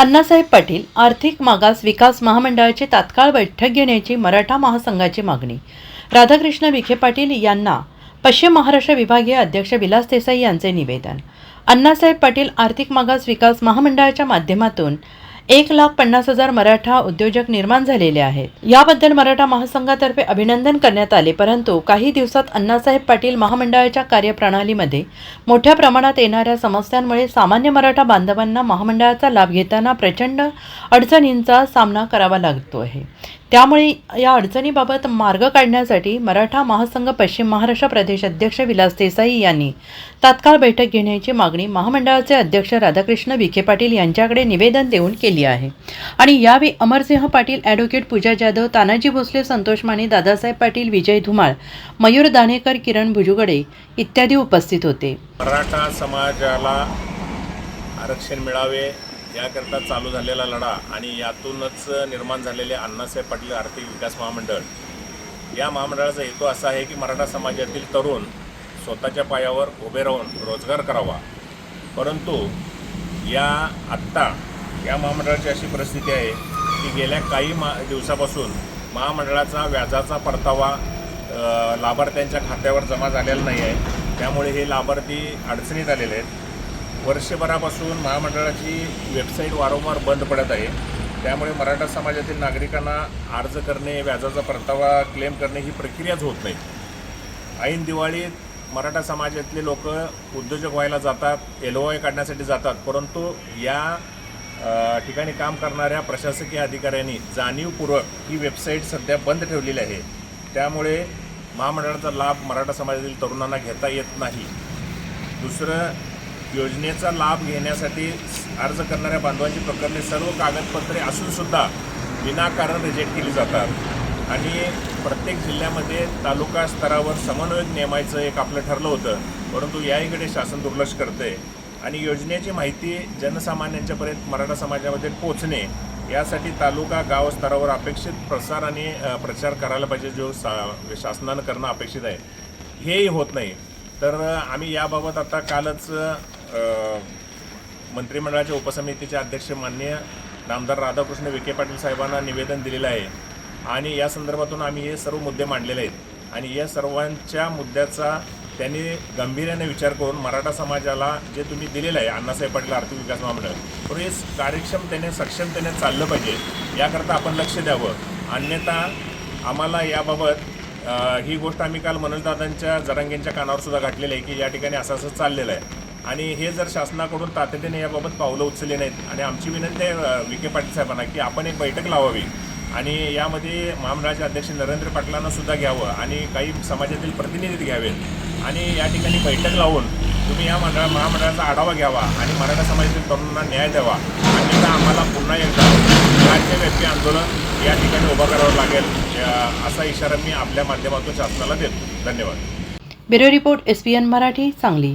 अण्णासाहेब पाटील आर्थिक मागास विकास महामंडळाची तात्काळ बैठक घेण्याची मराठा महासंघाची मागणी. राधाकृष्ण विखे पाटील यांना पश्चिम महाराष्ट्र विभागीय अध्यक्ष विलास देसाई यांचे निवेदन. अण्णासाहेब पाटील आर्थिक मागास विकास महामंडळाच्या माध्यमातून एक लाख पन्नास हजार मराठा उद्योजक निर्माण झालेले आहेत. याबद्दल मराठा महासंघातर्फे अभिनंदन करण्यात आले परंतु काही दिवसात अण्णासाहेब पाटील महामंडळाच्या कार्यप्रणालीमध्ये मोठ्या प्रमाणात येणाऱ्या समस्यांमुळे सामान्य मराठा बांधवांना महामंडळाचा लाभ घेताना प्रचंड अडचणींचा सामना करावा लागतो आहे त्यामुळे या अडचणीबाबत मार्ग काढण्यासाठी मराठा महासंघ पश्चिम महाराष्ट्र प्रदेश अध्यक्ष विलास देसाई यांनी तात्काळ बैठक घेण्याची मागणी महामंडळाचे अध्यक्ष राधाकृष्ण विखे पाटील यांच्याकडे निवेदन देऊन केली आहे. आणि यावेळी अमरसिंह पाटील ॲडव्होकेट पूजा जाधव तानाजी भोसले संतोष माने दादासाहेब पाटील विजय धुमाळ मयूर दानेकर किरण भुजुगडे इत्यादी उपस्थित होते. मराठा समाजाला आरक्षण मिळावे याकरता चालू झालेला लढा आणि यातूनच निर्माण झालेले अण्णासाहेब पाटील आर्थिक विकास महामंडळ. या महामंडळाचा हेतू असा आहे की मराठा समाजातील तरुण स्वतःच्या पायावर उभे राहून रोजगार करावा. परंतु या आत्ता या महामंडळाची अशी परिस्थिती आहे की गेल्या काही मा दिवसापासून महामंडळाचा व्याजाचा परतावा लाभार्थ्यांच्या खात्यावर जमा झालेला नाही आहे. त्यामुळे हे लाभार्थी अडचणीत आलेले आहेत. वर्षभरापासून महामंडळाची वेबसाईट वारंवार बंद पडत आहे. त्यामुळे मराठा समाजातील नागरिकांना अर्ज करणे व्याजाचा परतावा क्लेम करणे ही प्रक्रियाच होत नाही. ऐन दिवाळीत मराठा समाजातले लोक उद्योजक व्हायला जातात एल ओ आय काढण्यासाठी जातात परंतु या ठिकाणी काम करणाऱ्या प्रशासकीय अधिकाऱ्यांनी जाणीवपूर्वक ही वेबसाईट सध्या बंद ठेवलेली आहे. त्यामुळे महामंडळाचा लाभ मराठा समाजातील तरुणांना घेता येत नाही. दुसरं योजनेचा लाभ घेण्यासाठी अर्ज करणाऱ्या बांधवांची प्रकरणे सर्व कागदपत्रे असूनसुद्धा विनाकारण रिजेक्ट केली जातात. आणि प्रत्येक जिल्ह्यामध्ये तालुका स्तरावर समन्वयक नेमायचं एक आपलं ठरलं होतं. परंतु याहीकडे शासन दुर्लक्ष करते आणि योजनेची माहिती जनसामान्यांच्यापर्यंत मराठा समाजामध्ये पोचणे यासाठी तालुका गाव स्तरावर अपेक्षित प्रसार आणि प्रचार करायला पाहिजे जो सा शासनानं करणं अपेक्षित आहे. हेही होत नाही. तर आम्ही याबाबत आता कालच मंत्रिमंडळाच्या उपसमितीचे अध्यक्ष माननीय नामदार राधाकृष्ण विखे पाटील साहेबांना निवेदन दिलेलं आहे. आणि या संदर्भातून आम्ही हे सर्व मुद्दे मांडलेले आहेत. आणि या सर्वांच्या मुद्द्याचा त्यांनी गांभीर्याने विचार करून मराठा समाजाला जे तुम्ही दिलेलं आहे अण्णासाहेब पाटील आर्थिक विकास महामंडळ तर हे कार्यक्षमतेने सक्षमतेने चाललं पाहिजे. याकरता आपण लक्ष द्यावं. अन्यथा आम्हाला याबाबत ही गोष्ट आम्ही काल मनोजदादांच्या जरांगेंच्या कानावर सुद्धा घातलेली आहे की या ठिकाणी असं असं चाललेलं आहे. आणि हे जर शासनाकडून तातडीने याबाबत पावलं उचलली नाहीत आणि आमची विनंती आहे विखे पाटील साहेबांना की आपण एक बैठक लावावी आणि यामध्ये महामंडळाचे अध्यक्ष नरेंद्र पाटलांना सुद्धा घ्यावं आणि काही समाजातील प्रतिनिधी घ्यावेत. आणि या ठिकाणी बैठक लावून तुम्ही या मंडळा महामंडळाचा आढावा घ्यावा आणि मराठा समाजातील तरुणांना न्याय द्यावा. आणि आम्हाला पुन्हा एकदा राज्यव्यापी आंदोलन या ठिकाणी उभं करावं लागेल. असा इशारा मी आपल्या माध्यमातून शासनाला देतो. धन्यवाद. Bureau report S. P. N. Marathi Sangli.